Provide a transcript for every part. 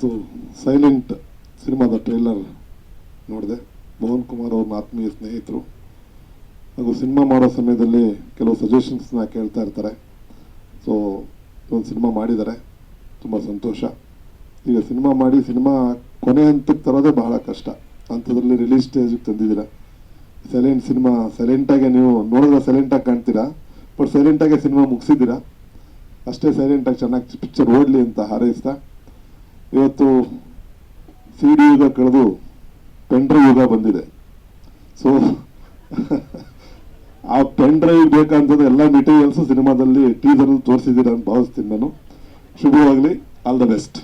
ಇವತ್ತು ಸೈಲೆಂಟ್ ಸಿನಿಮಾದ ಟ್ರೈಲರ್ ನೋಡಿದೆ. ಮೋಹನ್ ಕುಮಾರ್ ಅವ್ರನ್ನ ಆತ್ಮೀಯ ಸ್ನೇಹಿತರು. ಹಾಗೂ ಸಿನಿಮಾ ಮಾಡೋ ಸಮಯದಲ್ಲಿ ಕೆಲವು ಸಜೆಷನ್ಸ್ನ ಕೇಳ್ತಾ ಇರ್ತಾರೆ. ಸೊ ಒಂದು ಸಿನಿಮಾ ಮಾಡಿದ್ದಾರೆ. ತುಂಬ ಸಂತೋಷ. ಈಗ ಸಿನಿಮಾ ಮಾಡಿ ಸಿನಿಮಾ ಕೊನೆ ಹಂತಕ್ಕೆ ತರೋದೇ ಬಹಳ ಕಷ್ಟ. ಅಂಥದ್ರಲ್ಲಿ ರಿಲೀಸ್ ಸ್ಟೇಜಿಗೆ ತಂದಿದ್ದೀರ. ಸೈಲೆಂಟ್ ಸಿನಿಮಾ ಸೈಲೆಂಟಾಗೆ ನೀವು ನೋಡಿದ್ರೆ ಸೈಲೆಂಟಾಗಿ ಕಾಣ್ತೀರಾ. ಬಟ್ ಸೈಲೆಂಟಾಗೆ ಸಿನಿಮಾ ಮುಗಿಸಿದ್ದೀರಾ. ಅಷ್ಟೇ ಸೈಲೆಂಟಾಗಿ ಚೆನ್ನಾಗಿ ಪಿಕ್ಚರ್ ಓಡಲಿ ಅಂತ ಹಾರೈಸ್ತಾ. ಇವತ್ತು ಸಿ ಡಿ ಯುಗ ಕಳೆದು ಪೆನ್ ಡ್ರೈವ್ ಯುಗ ಬಂದಿದೆ. ಸೊ ಆ ಪೆಂಡ್ರೈವ್ ಡ್ರೈವ್ ಬೇಕಂತಂದ್ರೆ ಎಲ್ಲ ಮೆಟೀರಿಯಲ್ಸ್ ಸಿನಿಮಾದಲ್ಲಿ ಟೀಸರ್ ತೋರಿಸಿದ್ದೀರಾ ಅಂತ ಭಾವಿಸ್ತೀನಿ ನಾನು. ಶುಭವಾಗಲಿ ಆಲ್ ದ ಬೆಸ್ಟ್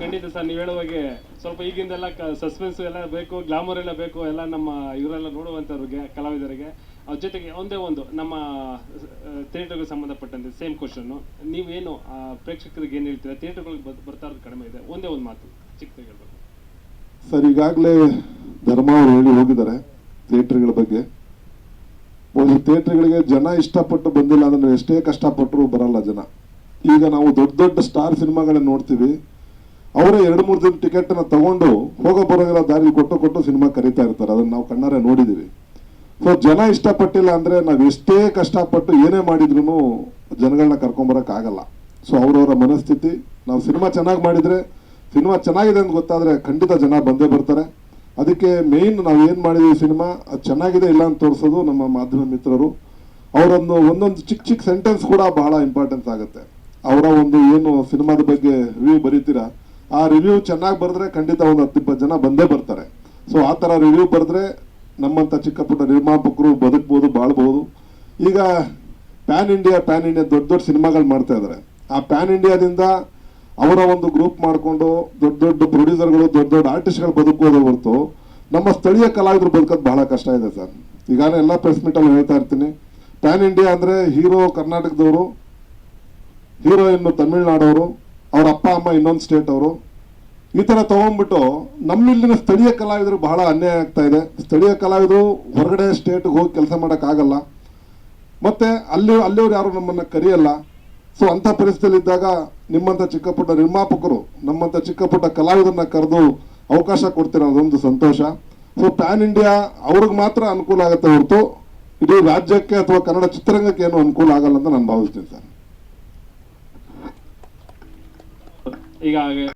ಖಂಡಿತ ಸರ್, ನೀವು ಹೇಳುವಾಗೆ ಸ್ವಲ್ಪ ಈಗಿಂದೆಲ್ಲ ಸಸ್ಪೆನ್ಸ್ ಎಲ್ಲ ಬೇಕು ಗ್ಲಾಮರ್ ಎಲ್ಲ ಬೇಕು, ಎಲ್ಲ ನಮ್ಮ ಇವರೆಲ್ಲ ನೋಡುವಂಥವ್ರಿಗೆ, ಕಲಾವಿದರಿಗೆ. ಅದ್ರ ಜೊತೆಗೆ ಒಂದೇ ಒಂದು, ನಮ್ಮ ಥಿಯೇಟರ್ಗೆ ಸಂಬಂಧಪಟ್ಟಂತೆ ಸೇಮ್ ಕ್ವಶನ್ನು ನೀವೇನು ಪ್ರೇಕ್ಷಕರಿಗೆ ಏನು ಹೇಳ್ತೀರಾ? ಥಿಯೇಟರ್ಗಳಿಗೆ ಬರ್ತಾ ಇರೋದು ಕಡಿಮೆ ಇದೆ. ಒಂದೇ ಒಂದು ಮಾತು ಚಿಕ್ಕದಾಗಿ ಹೇಳ್ಬೇಕು. ಸರ್, ಈಗಾಗಲೇ ಧರ್ಮ ಅವರು ಹೇಳಿ ಹೋಗಿದ್ದಾರೆ ಥಿಯೇಟರ್ಗಳ ಬಗ್ಗೆ. ಒಂದು ಥಿಯೇಟರ್ಗಳಿಗೆ ಜನ ಇಷ್ಟಪಟ್ಟು ಬಂದಿಲ್ಲ ಅಂದ್ರೆ ಎಷ್ಟೇ ಕಷ್ಟಪಟ್ಟರು ಬರಲ್ಲ ಜನ. ಈಗ ನಾವು ದೊಡ್ಡ ದೊಡ್ಡ ಸ್ಟಾರ್ ಸಿನಿಮಾಗಳನ್ನ ನೋಡ್ತೀವಿ. ಅವರೇ ಎರಡು ಮೂರು ದಿನ ಟಿಕೆಟ್ನ ತಗೊಂಡು ಹೋಗೋ ಬರೋಗೆಲ್ಲ ದಾರಿ ಕೊಟ್ಟು ಕೊಟ್ಟು ಸಿನಿಮಾ ಕರೀತಾ ಇರ್ತಾರೆ. ಅದನ್ನ ನಾವು ಕಣ್ಣಾರೆ ನೋಡಿದೀವಿ. ಸೊ ಜನ ಇಷ್ಟಪಟ್ಟಿಲ್ಲ ಅಂದ್ರೆ ನಾವು ಎಷ್ಟೇ ಕಷ್ಟಪಟ್ಟು ಏನೇ ಮಾಡಿದ್ರು ಜನಗಳನ್ನ ಕರ್ಕೊಂಬರಕ್ ಆಗಲ್ಲ. ಸೊ ಅವ್ರವರ ಮನಸ್ಥಿತಿ, ನಾವು ಸಿನಿಮಾ ಚೆನ್ನಾಗಿ ಮಾಡಿದ್ರೆ, ಸಿನಿಮಾ ಚೆನ್ನಾಗಿದೆ ಅಂತ ಗೊತ್ತಾದ್ರೆ ಖಂಡಿತ ಜನ ಬಂದೇ ಬರ್ತಾರೆ. ಅದಕ್ಕೆ ಮೇನ್ ನಾವು ಏನ್ ಮಾಡಿದೀವಿ ಸಿನಿಮಾ, ಅದು ಚೆನ್ನಾಗಿದೆ ಇಲ್ಲ ಅಂತ ತೋರಿಸೋದು ನಮ್ಮ ಮಾಧ್ಯಮ ಮಿತ್ರರು. ಅವರೊಂದು ಒಂದೊಂದು ಚಿಕ್ಕ ಚಿಕ್ಕ ಸೆಂಟೆನ್ಸ್ ಕೂಡ ಬಹಳ ಇಂಪಾರ್ಟೆನ್ಸ್ ಆಗುತ್ತೆ. ಅವರ ಒಂದು ಏನು ಸಿನಿಮಾದ ಬಗ್ಗೆ ರಿವ್ಯೂ ಬರೀತೀರಾ, ಆ ರಿವ್ಯೂ ಚೆನ್ನಾಗಿ ಬರೆದ್ರೆ ಖಂಡಿತ ಒಂದು ಹತ್ತು ಇಪ್ಪತ್ತು ಜನ ಬಂದೇ ಬರ್ತಾರೆ. ಸೊ ಆ ಥರ ರಿವ್ಯೂ ಬರೆದ್ರೆ ನಮ್ಮಂಥ ಚಿಕ್ಕ ಪುಟ್ಟ ನಿರ್ಮಾಪಕರು ಬದುಕ್ಬೋದು, ಬಾಳ್ಬೋದು. ಈಗ ಪ್ಯಾನ್ ಇಂಡಿಯಾ ಪ್ಯಾನ್ ಇಂಡಿಯಾ ದೊಡ್ಡ ದೊಡ್ಡ ಸಿನಿಮಾಗಳು ಮಾಡ್ತಾ ಇದ್ದಾರೆ ಆ ಪ್ಯಾನ್ ಇಂಡಿಯಾದಿಂದ ಅವರ ಒಂದು ಗ್ರೂಪ್ ಮಾಡಿಕೊಂಡು ದೊಡ್ಡ ದೊಡ್ಡ ಪ್ರೊಡ್ಯೂಸರ್ಗಳು, ದೊಡ್ಡ ದೊಡ್ಡ ಆರ್ಟಿಸ್ಟ್ಗಳು ಬದುಕ್ಬೋದು ಹೊರತು ನಮ್ಮ ಸ್ಥಳೀಯ ಕಲಾವಿದರು ಬದುಕೋದು ಬಹಳ ಕಷ್ಟ ಇದೆ ಸರ್. ಈಗಾಗಲೇ ಎಲ್ಲ ಪ್ರೆಸ್ ಮೀಟಲ್ಲಿ ಹೇಳ್ತಾ ಇರ್ತೀನಿ. ಪ್ಯಾನ್ ಇಂಡಿಯಾ ಅಂದರೆ ಹೀರೋ ಕರ್ನಾಟಕದವರು ಹೀರೋಯಿನ್ನು ತಮಿಳ್ನಾಡವರು, ಅವರ ಅಪ್ಪ, ಅಮ್ಮ ಇನ್ನೊಂದು ಸ್ಟೇಟ್ ಅವರು. ಈ ಥರ ತಗೊಂಡ್ಬಿಟ್ಟು ನಮ್ಮಿಲ್ಲಿನ ಸ್ಥಳೀಯ ಕಲಾವಿದರು ಬಹಳ ಅನ್ಯಾಯ ಆಗ್ತಾ ಇದೆ. ಸ್ಥಳೀಯ ಕಲಾವಿದರು ಹೊರಗಡೆ ಸ್ಟೇಟ್ಗೆ ಹೋಗಿ ಕೆಲಸ ಮಾಡೋಕ್ಕಾಗಲ್ಲ ಮತ್ತೆ ಅಲ್ಲಿ ಅಲ್ಲಿಯವ್ರು ಯಾರು ನಮ್ಮನ್ನ ಕರೆಯಲ್ಲ. ಸೊ ಅಂತ ಪರಿಸ್ಥಿತಿಯಲ್ಲಿ ಇದ್ದಾಗ ನಿಮ್ಮಂತ ಚಿಕ್ಕ ಪುಟ್ಟ ನಿರ್ಮಾಪಕರು ನಮ್ಮಂತ ಚಿಕ್ಕ ಪುಟ್ಟ ಕಲಾವಿದರನ್ನ ಕರೆದು ಅವಕಾಶ ಕೊಡ್ತೀರ ಅದೊಂದು ಸಂತೋಷ. ಸೊ ಪ್ಯಾನ್ ಇಂಡಿಯಾ ಅವ್ರಿಗೆ ಮಾತ್ರ ಅನುಕೂಲ ಆಗುತ್ತೆ ಹೊರತು ಇಡೀ ರಾಜ್ಯಕ್ಕೆ ಅಥವಾ ಕನ್ನಡ ಚಿತ್ರರಂಗಕ್ಕೆ ಏನು ಅನುಕೂಲ ಆಗಲ್ಲ ಅಂತ ನಾನು ಭಾವಿಸ್ತೀನಿ ಸರ್. ಈಗ